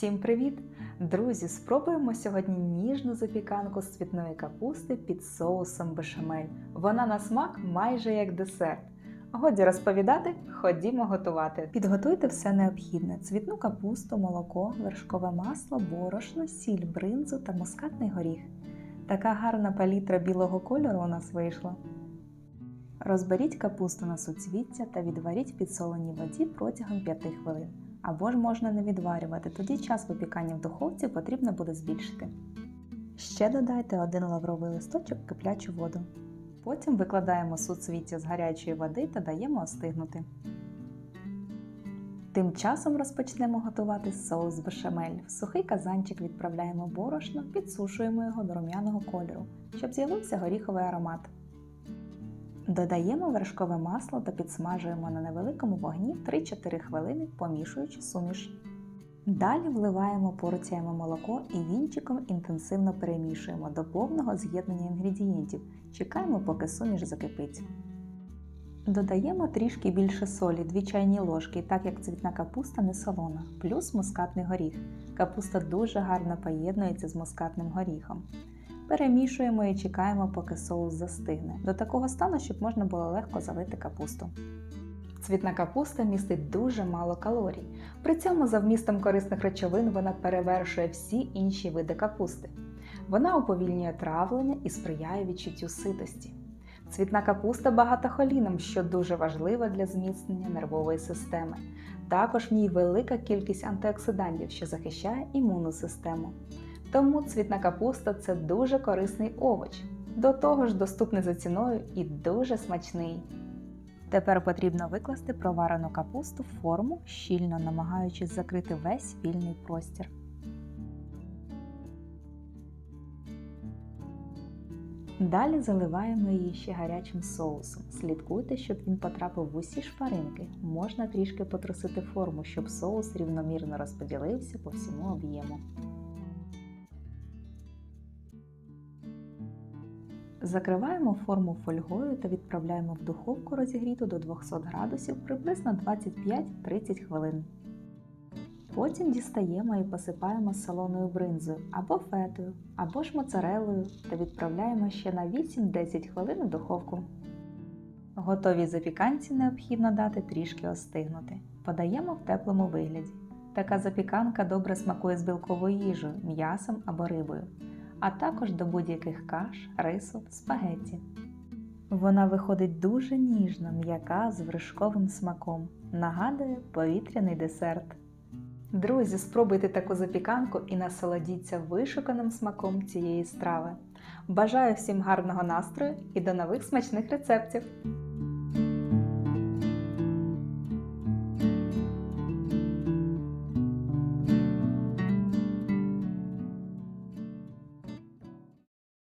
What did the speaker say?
Всім привіт! Друзі, спробуємо сьогодні ніжну запіканку з цвітної капусти під соусом бешамель. Вона на смак майже як десерт. Годі розповідати, ходімо готувати. Підготуйте все необхідне: цвітну капусту, молоко, вершкове масло, борошно, сіль, бринзу та мускатний горіх. Така гарна палітра білого кольору у нас вийшла. Розберіть капусту на суцвіття та відваріть в підсоленій воді протягом 5 хвилин. Або ж можна не відварювати, тоді час випікання в духовці потрібно буде збільшити. Ще додайте один лавровий листочок в киплячу воду. Потім викладаємо суцвіття з гарячої води та даємо остигнути. Тим часом розпочнемо готувати соус бешамель. В сухий казанчик відправляємо борошно, підсушуємо його до рум'яного кольору, щоб з'явився горіховий аромат. Додаємо вершкове масло та підсмажуємо на невеликому вогні 3-4 хвилини, помішуючи суміш. Далі вливаємо порціями молоко і вінчиком інтенсивно перемішуємо до повного з'єднання інгредієнтів. Чекаємо, поки суміш закипить. Додаємо трішки більше солі, 2 чайні ложки, так як цвітна капуста не солона, плюс мускатний горіх. Капуста дуже гарно поєднується з мускатним горіхом. Перемішуємо і чекаємо, поки соус застигне, до такого стану, щоб можна було легко залити капусту. Цвітна капуста містить дуже мало калорій. При цьому за вмістом корисних речовин вона перевершує всі інші види капусти. Вона уповільнює травлення і сприяє відчуттю ситості. Цвітна капуста багата холіном, що дуже важливо для зміцнення нервової системи. Також в ній велика кількість антиоксидантів, що захищає імунну систему. Тому цвітна капуста це дуже корисний овоч, до того ж доступний за ціною і дуже смачний. Тепер потрібно викласти проварену капусту в форму, щільно намагаючись закрити весь вільний простір. Далі заливаємо її ще гарячим соусом. Слідкуйте, щоб він потрапив в усі шпаринки. Можна трішки потрусити форму, щоб соус рівномірно розподілився по всьому об'єму. Закриваємо форму фольгою та відправляємо в духовку розігріту до 200 градусів приблизно 25-30 хвилин. Потім дістаємо і посипаємо солоною бринзою або фетою, або ж моцарелою та відправляємо ще на 8-10 хвилин у духовку. Готовій запіканці необхідно дати трішки остигнути. Подаємо в теплому вигляді. Така запіканка добре смакує з білковою їжею, м'ясом або рибою а також до будь-яких каш, рису, спагетті. Вона виходить дуже ніжна, м'яка з вершковим смаком, нагадує повітряний десерт. Друзі, спробуйте таку запіканку і насолодіться вишуканим смаком цієї страви. Бажаю всім гарного настрою і до нових смачних рецептів!